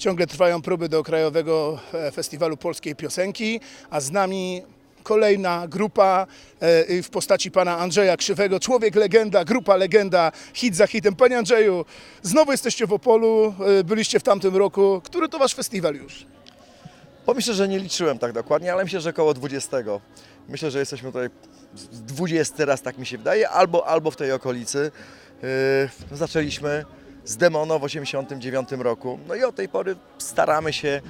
Ciągle trwają próby do Krajowego e, Festiwalu Polskiej Piosenki, a z nami kolejna grupa e, w postaci pana Andrzeja Krzywego. Człowiek legenda, grupa legenda, hit za hitem. Panie Andrzeju, znowu jesteście w Opolu, e, byliście w tamtym roku. Który to wasz festiwal już? Pomyślę, że nie liczyłem tak dokładnie, ale myślę, że około 20. Myślę, że jesteśmy tutaj z 20 raz, tak mi się wydaje, albo, albo w tej okolicy. Yy, zaczęliśmy z Demono w 89 roku. No i od tej pory staramy się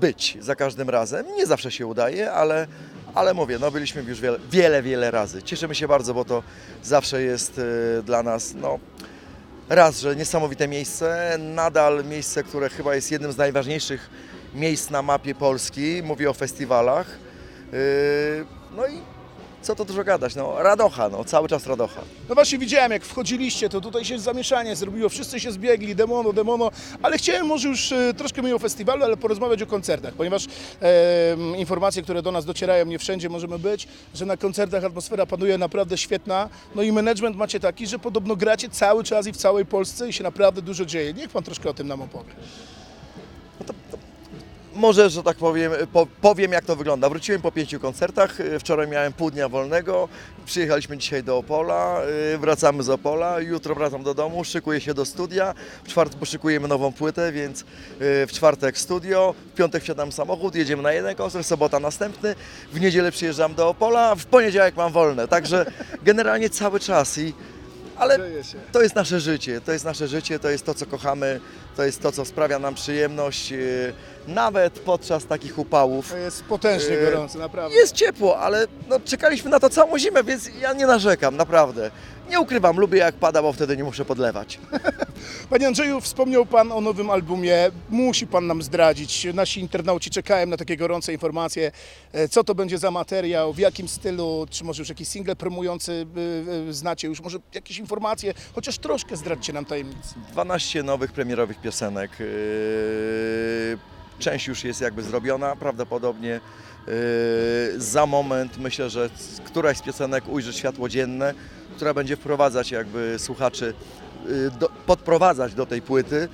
być za każdym razem. Nie zawsze się udaje, ale, ale mówię, no byliśmy już wiele, wiele, wiele razy. Cieszymy się bardzo, bo to zawsze jest yy, dla nas, no, raz, że niesamowite miejsce, nadal miejsce, które chyba jest jednym z najważniejszych miejsc na mapie Polski, mówię o festiwalach. Yy, No i co to dużo gadać, no radocha, no cały czas radocha. No właśnie widziałem, jak wchodziliście, to tutaj się zamieszanie zrobiło, wszyscy się zbiegli, demono, demono, ale chciałem może już e, troszkę mniej o festiwalu, ale porozmawiać o koncertach, ponieważ e, informacje, które do nas docierają, nie wszędzie możemy być, że na koncertach atmosfera panuje naprawdę świetna, no i management macie taki, że podobno gracie cały czas i w całej Polsce i się naprawdę dużo dzieje. Niech Pan troszkę o tym nam opowie. Może, że tak powiem, po, powiem jak to wygląda. Wróciłem po pięciu koncertach, yy, wczoraj miałem pół dnia wolnego, przyjechaliśmy dzisiaj do Opola, yy, wracamy z Opola, jutro wracam do domu, szykuję się do studia, w czwartek poszykujemy nową płytę, więc yy, w czwartek studio, w piątek wsiadam samochód, jedziemy na jeden koncert, sobota następny, w niedzielę przyjeżdżam do Opola, w poniedziałek mam wolne, także generalnie cały czas i ale to jest nasze życie, to jest nasze życie, to jest to, co kochamy, to jest to, co sprawia nam przyjemność, yy, nawet podczas takich upałów. To jest potężnie E, gorąco, naprawdę. Jest ciepło, ale no, czekaliśmy na to całą zimę, więc ja nie narzekam, naprawdę. Nie ukrywam, lubię jak pada, bo wtedy nie muszę podlewać. Panie Andrzeju, wspomniał Pan o nowym albumie. Musi Pan nam zdradzić. Nasi internauci czekają na takie gorące informacje. E, Co to będzie za materiał, w jakim stylu, czy może już jakiś single promujący y, y, znacie już, może jakieś informacje, chociaż troszkę zdradźcie nam tajemnicy. 12 nowych premierowych piosenek. Yy, Część już jest jakby zrobiona, prawdopodobnie yy, za moment myślę, że któraś z piosenek ujrzy światło dzienne, która będzie wprowadzać jakby słuchaczy, yy, do, podprowadzać do tej płyty.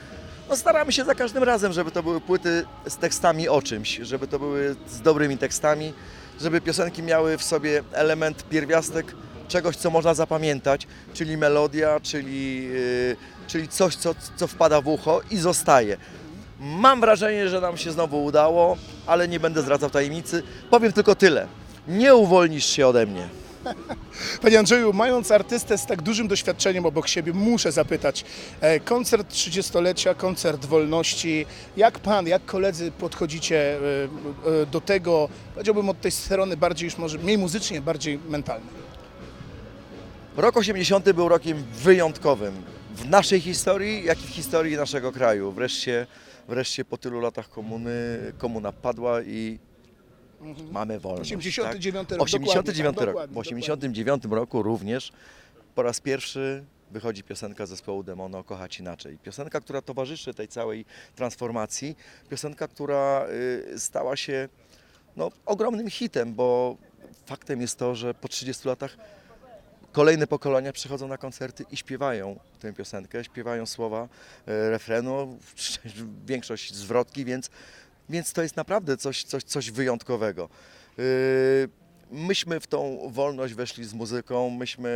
No staramy się za każdym razem, żeby to były płyty z tekstami o czymś, żeby to były z dobrymi tekstami, żeby piosenki miały w sobie element pierwiastek czegoś, co można zapamiętać, czyli melodia, czyli, yy, czyli coś, co, co wpada w ucho i zostaje. Mam wrażenie, że nam się znowu udało, ale nie będę zdradzał tajemnicy. Powiem tylko tyle. Nie uwolnisz się ode mnie. Panie Andrzeju, mając artystę z tak dużym doświadczeniem obok siebie, muszę zapytać, e, koncert 30-lecia, koncert wolności, jak Pan, jak koledzy podchodzicie e, e, do tego, powiedziałbym od tej strony bardziej już może mniej muzycznie, bardziej mentalnej? Rok 80 był rokiem wyjątkowym w naszej historii, jak i w historii naszego kraju. Wreszcie, wreszcie po tylu latach komuny, komuna padła i mamy wolność. 89 rok, 89 dokładnie, rok. dokładnie, W 89 roku również po raz pierwszy wychodzi piosenka zespołu Demono Kochać Inaczej. Piosenka, która towarzyszy tej całej transformacji. Piosenka, która y, stała się no, ogromnym hitem, bo faktem jest to, że po 30 latach kolejne pokolenia przychodzą na koncerty i śpiewają tę piosenkę, śpiewają słowa e, refrenu, większość zwrotki, więc, więc to jest naprawdę coś, coś, coś wyjątkowego. E, Myśmy w tą wolność weszli z muzyką, myśmy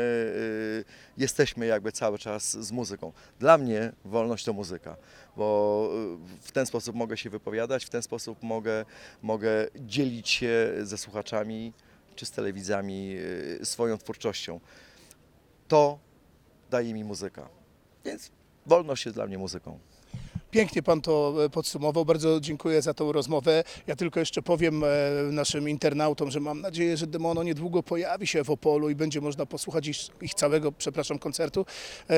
e, jesteśmy jakby cały czas z muzyką. Dla mnie wolność to muzyka, bo w ten sposób mogę się wypowiadać, w ten sposób mogę, mogę dzielić się ze słuchaczami czy z telewidzami swoją twórczością to daje mi muzyka. Więc wolność jest dla mnie muzyką. Pięknie Pan to e, podsumował. Bardzo dziękuję za tą rozmowę. Ja tylko jeszcze powiem e, naszym internautom, że mam nadzieję, że Demono niedługo pojawi się w Opolu i będzie można posłuchać ich, ich całego, przepraszam, koncertu. E,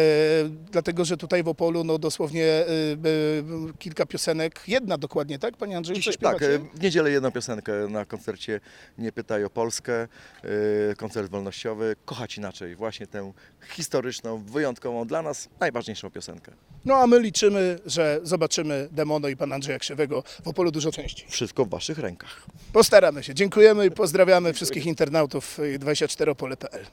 dlatego, że tutaj w Opolu no, dosłownie e, e, kilka piosenek, jedna dokładnie, tak Panie Andrzeju? Co tak, w niedzielę jedną piosenkę na koncercie Nie pytaj o Polskę, e, koncert wolnościowy, Kochać inaczej, właśnie tę historyczną, wyjątkową, dla nas najważniejszą piosenkę. No a my liczymy, że zobaczymy Demono i Pana Andrzeja Krzywego w Opolu dużo częściej. Wszystko w Waszych rękach. Postaramy się. Dziękujemy i pozdrawiamy wszystkich internautów i 24opole.pl.